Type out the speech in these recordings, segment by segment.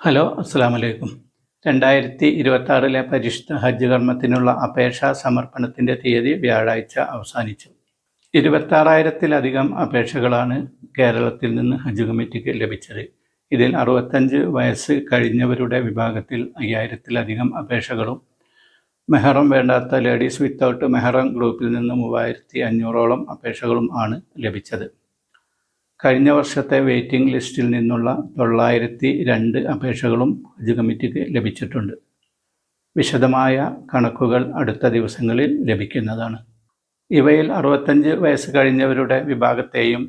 Hello അസ്സാം വലൈക്കും രണ്ടായിരത്തി ഇരുപത്തി പരിശുദ്ധ ഹജ്ജ് കർമ്മത്തിനുള്ള അപേക്ഷാ സമർപ്പണത്തിന്റെ തീയതി വ്യാഴാഴ്ച അവസാനിച്ചു. ഇരുപത്താറായിരത്തിലധികം അപേക്ഷകളാണ് കേരളത്തിൽ നിന്ന് ഹജ്ജ് കമ്മിറ്റിക്ക് ലഭിച്ചത്. ഇതിൽ അറുപത്തഞ്ച് വയസ്സ് കഴിഞ്ഞവരുടെ വിഭാഗത്തിൽ അയ്യായിരത്തിലധികം അപേക്ഷകളും മെഹറം വേണ്ടാത്ത ലേഡീസ് വിത്തൗട്ട് മെഹറം ഗ്രൂപ്പിൽ നിന്ന് മൂവായിരത്തി അഞ്ഞൂറോളം അപേക്ഷകളും ആണ് ലഭിച്ചത്. കഴിഞ്ഞ വർഷത്തെ വെയിറ്റിംഗ് ലിസ്റ്റിൽ നിന്നുള്ള തൊള്ളായിരത്തി രണ്ട് അപേക്ഷകളും ഹജ്ജ് കമ്മിറ്റിക്ക് ലഭിച്ചിട്ടുണ്ട്. വിശദമായ കണക്കുകൾ അടുത്ത ദിവസങ്ങളിൽ ലഭിക്കുന്നതാണ്. ഇവയിൽ അറുപത്തഞ്ച് വയസ്സ് കഴിഞ്ഞവരുടെ വിഭാഗത്തെയും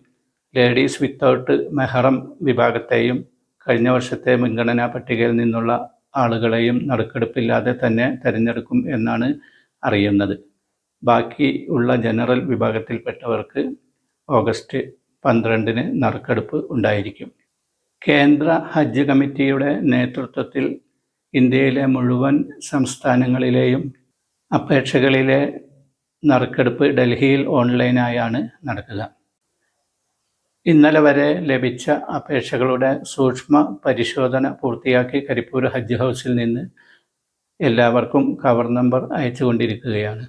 ലേഡീസ് വിത്തൗട്ട് മെഹറം വിഭാഗത്തെയും കഴിഞ്ഞ വർഷത്തെ മുൻഗണനാ പട്ടികയിൽ നിന്നുള്ള ആളുകളെയും നറുക്കെടുപ്പില്ലാതെ തന്നെ തിരഞ്ഞെടുക്കും എന്നാണ് അറിയുന്നത്. ബാക്കി ഉള്ള ജനറൽ വിഭാഗത്തിൽപ്പെട്ടവർക്ക് ഓഗസ്റ്റ് പന്ത്രണ്ടിന് നറുക്കെടുപ്പ് ഉണ്ടായിരിക്കും. കേന്ദ്ര ഹജ്ജ് കമ്മിറ്റിയുടെ നേതൃത്വത്തിൽ ഇന്ത്യയിലെ മുഴുവൻ സംസ്ഥാനങ്ങളിലെയും അപേക്ഷകളിലെ നറുക്കെടുപ്പ് ഡൽഹിയിൽ ഓൺലൈനായാണ് നടക്കുക. ഇന്നലെ വരെ ലഭിച്ച അപേക്ഷകളുടെ സൂക്ഷ്മ പരിശോധന പൂർത്തിയാക്കി കരിപ്പൂർ ഹജ്ജ് ഹൗസിൽ നിന്ന് എല്ലാവർക്കും കവർ നമ്പർ അയച്ചുകൊണ്ടിരിക്കുകയാണ്.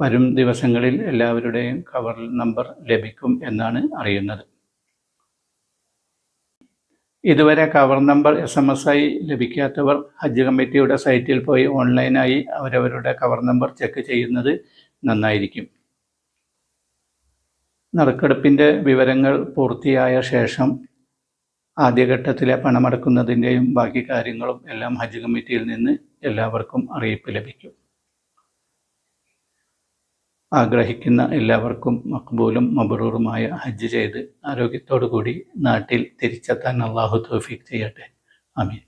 വരും ദിവസങ്ങളിൽ എല്ലാവരുടെയും കവർ നമ്പർ ലഭിക്കും എന്നാണ് അറിയുന്നത്. ഇതുവരെ cover number S M S ആയി ലഭിക്കാത്തവർ ഹജ്ജ് കമ്മിറ്റിയുടെ സൈറ്റിൽ പോയി ഓൺലൈനായി അവരവരുടെ കവർ നമ്പർ ചെക്ക് ചെയ്യുന്നത് നന്നായിരിക്കും. നറുക്കെടുപ്പിന്റെ വിവരങ്ങൾ പൂർത്തിയായ ശേഷം ആദ്യഘട്ടത്തിലെ പണമടക്കുന്നതിന്റെയും ബാക്കി കാര്യങ്ങളും എല്ലാം ഹജ്ജ് കമ്മിറ്റിയിൽ നിന്ന് എല്ലാവർക്കും അറിയിപ്പ് ലഭിക്കും. ആഗ്രഹിക്കുന്ന എല്ലാവർക്കും മക്ബൂലും മബറൂറുമായ ഹജ്ജ് ചെയ്ത് ആരോഗ്യത്തോടു കൂടി നാട്ടിൽ തിരിച്ചെത്താൻ അള്ളാഹു തോഫിക് ചെയ്യട്ടെ. അമീൻ